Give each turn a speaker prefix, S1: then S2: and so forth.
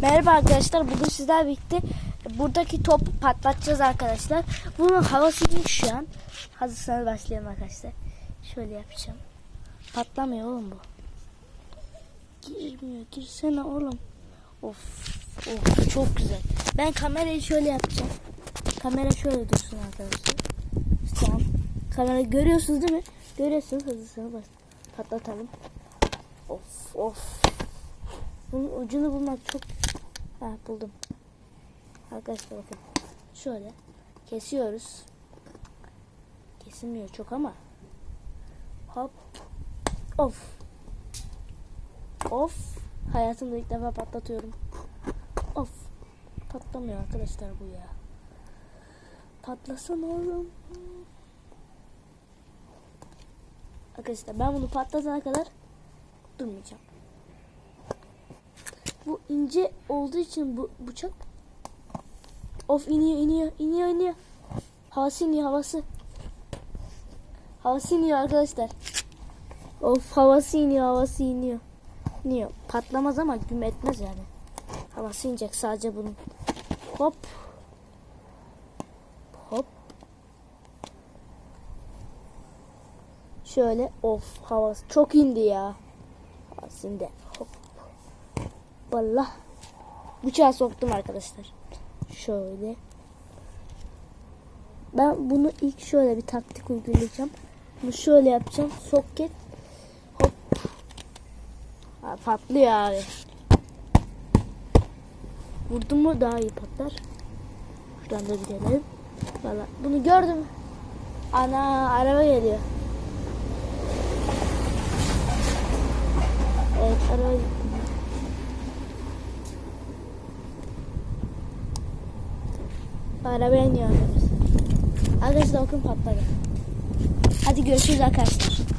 S1: Merhaba arkadaşlar. Bugün sizlerle birlikte buradaki topu patlatacağız arkadaşlar. Bunun havası iyi şu an. Hazırsanız başlayalım arkadaşlar. Şöyle yapacağım. Patlamıyor oğlum bu. Girmiyor. Girsene oğlum. Of. Of çok güzel. Ben kamerayı şöyle yapacağım. Kamera şöyle dursun arkadaşlar. Tamam. Kamera görüyorsunuz değil mi? Görüyorsunuz. Hazırsanız bas- patlatalım. Of of. Bunun ucunu bulmak çok... Ha buldum. Arkadaşlar bakın. Şöyle kesiyoruz. Kesilmiyor çok ama. Hop. Of. Of. Hayatımda ilk defa patlatıyorum. Of. Patlamıyor arkadaşlar bu ya. Patlasana oğlum. Arkadaşlar ben bunu patlatana kadar durmayacağım. İnce olduğu için bu bıçak of iniyor iniyor iniyor iniyor. Havası iniyor havası. Havası iniyor arkadaşlar. Of havası iniyor havası iniyor. İniyor. Patlamaz ama güm etmez yani. Havası inecek sadece bunun. Hop. Hop. Şöyle of havası çok indi ya. Havası. Hop. Valla. Bıçağı soktum arkadaşlar. Şöyle. Ben bunu ilk şöyle bir taktik uygulayacağım. Bunu şöyle yapacağım. Soket. Hop. Ha, patlıyor abi. Vurdum mu daha iyi patlar. Şuradan da gidelim. Valla bunu gördüm. Ana araba geliyor. Evet araba Arabaya iniyor arkadaşlar. Bakın patladı. Hadi görüşürüz arkadaşlar.